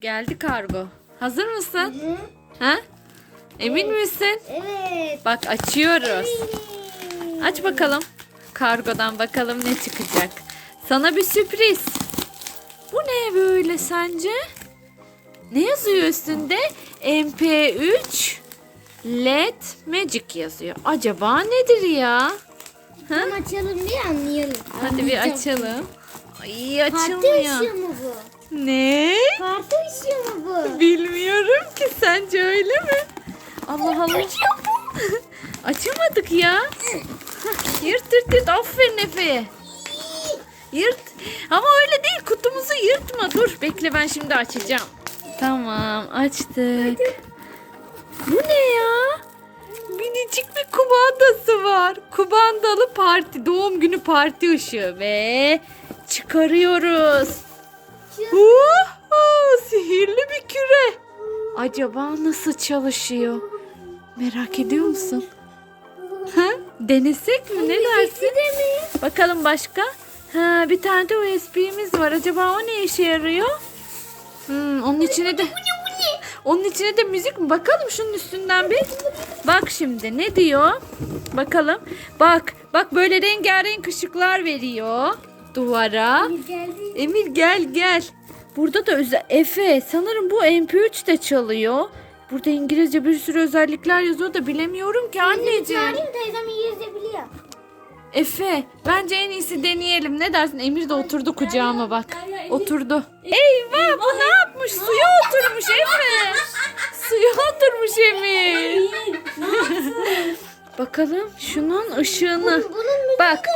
Geldi kargo. Hazır mısın? Hı? Ha? Emin misin? Evet. Bak açıyoruz. Aç bakalım. Kargodan bakalım ne çıkacak. Sana bir sürpriz. Bu ne böyle sence? Ne yazıyor üstünde? MP3 LED Magic yazıyor. Acaba nedir ya? Tam açalım diye anlayalım. Hadi bir açalım. Ay Parti açılmıyor. ışığı mı bu? Ne? Parti ışığı mı bu? Bilmiyorum ki sence öyle mi? Allah Allah. Açamadık ya. Yırt yırt yırt aferin Efe. Yırt. Ama öyle değil kutumuzu yırtma. Dur bekle ben şimdi açacağım. Tamam açtık. Bu ne ya? Minicik bir kumandası var. Kumandalı parti, doğum günü parti ışığı ve çıkarıyoruz. Uhu, sihirli bir küre. Acaba nasıl çalışıyor? Merak ediyor musun? Ha? Denesek mi? Ne dersin? Bakalım başka. Ha, bir tane de USB'miz var. Acaba o ne işe yarıyor? Hmm, onun içine de onun içine de müzik mi? Bakalım şunun üstünden bir. Bak şimdi ne diyor? Bakalım. Bak, bak böyle rengarenk ışıklar veriyor duvara. Emir gel gel. Burada da özel Efe sanırım bu MP3 de çalıyor. Burada İngilizce bir sürü özellikler yazıyor da bilemiyorum ki anneciğim. Çağırayım teyzem iyi yazabiliyor. Efe bence en iyisi deneyelim. Ne dersin? Emir de oturdu kucağıma bak. Oturdu. Eyvah bu ne yapmış? Suya oturmuş Efe. Suya oturmuş Emir. Bakalım şunun ışığını. Bunun Bak.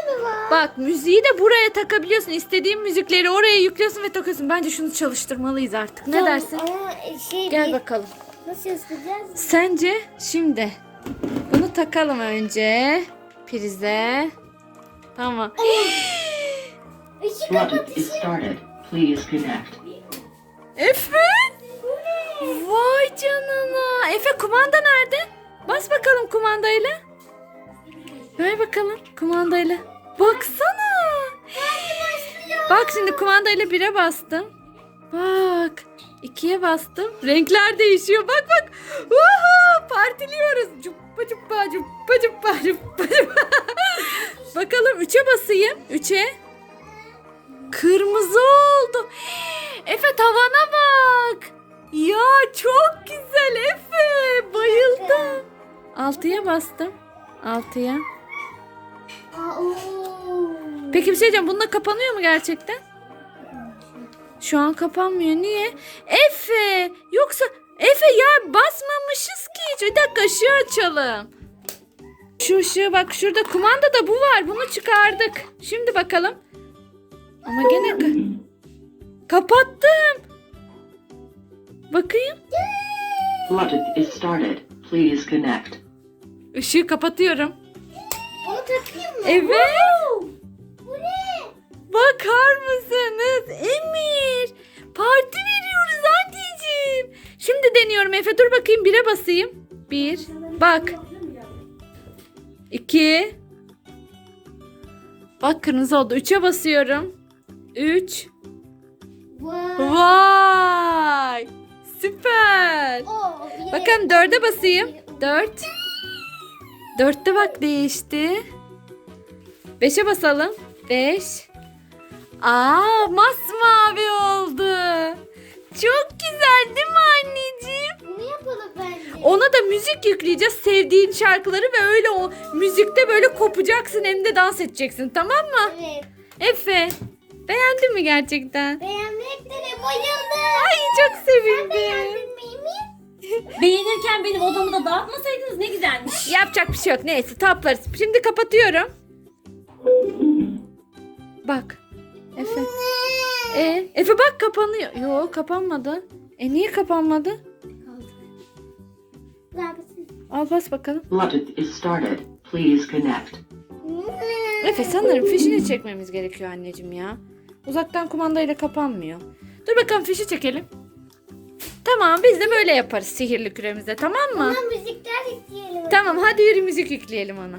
Bak müziği de buraya takabiliyorsun. İstediğin müzikleri oraya yüklüyorsun ve takıyorsun. Bence şunu çalıştırmalıyız artık. Ne Tamam, dersin? Ama şey Gel değil. bakalım. Nasıl yazacağız? Sence şimdi bunu takalım önce prize. Tamam. Işık Bluetooth is kapatışı. started. Please connect. Efe? Vay canına. Efe kumanda nerede? Bas bakalım kumandayla. Ver bakalım kumandayla. Baksana. Bak şimdi kumandayla bire bastım. Bak. ikiye bastım. Renkler değişiyor. Bak bak. Uhu, partiliyoruz. Cuppa cuppa cuppa cuppa cuppa. Bakalım üçe basayım. Üçe. Kırmızı oldu. Efe tavana bak. Ya çok güzel Efe. Bayıldım. Altıya bastım. Altıya. Peki bir şey diyeceğim. Bununla kapanıyor mu gerçekten? Şu an kapanmıyor. Niye? Efe. Yoksa Efe ya basmamışız ki hiç. Bir dakika ışığı açalım. Şu ışığı bak şurada kumanda da bu var. Bunu çıkardık. Şimdi bakalım. Ama gene ka- kapattım. Bakayım. Bluetooth is started. Please connect. Işığı kapatıyorum. Onu takayım mı? Evet. Bu ne? Bakar mısınız? Emir. Parti veriyoruz anneciğim. Şimdi deniyorum Efe. Dur bakayım. Bire basayım. Bir. Bak. İki. Bak kırmızı oldu. Üçe basıyorum. Üç. Vay. Vay. Süper. Bir de- Bakalım dörde basayım. Dört. Dörtte bak değişti. Beşe basalım. Beş. Aa masmavi oldu. Çok güzel değil mi anneciğim? Bunu yapalım bence. Ona da müzik yükleyeceğiz. Sevdiğin şarkıları ve öyle o müzikte böyle kopacaksın hem de dans edeceksin tamam mı? Evet. Efe beğendin mi gerçekten? Beğenmeklere bayıldım. Ay çok sevindim. Beğendin mi? Beğenirken benim odamı da dağıtmasaydınız ne güzelmiş. Yapacak bir şey yok. Neyse toplarız. Şimdi kapatıyorum. Bak. Efe. E, Efe bak kapanıyor. Yo kapanmadı. E niye kapanmadı? Al bas bakalım. Bluetooth is started. Please connect. Efe sanırım fişini çekmemiz gerekiyor anneciğim ya. Uzaktan kumandayla kapanmıyor. Dur bakalım fişi çekelim. Tamam biz de böyle yaparız sihirli küremizde tamam mı? Tamam müzikler isteyelim. Tamam hadi yürü müzik yükleyelim ona.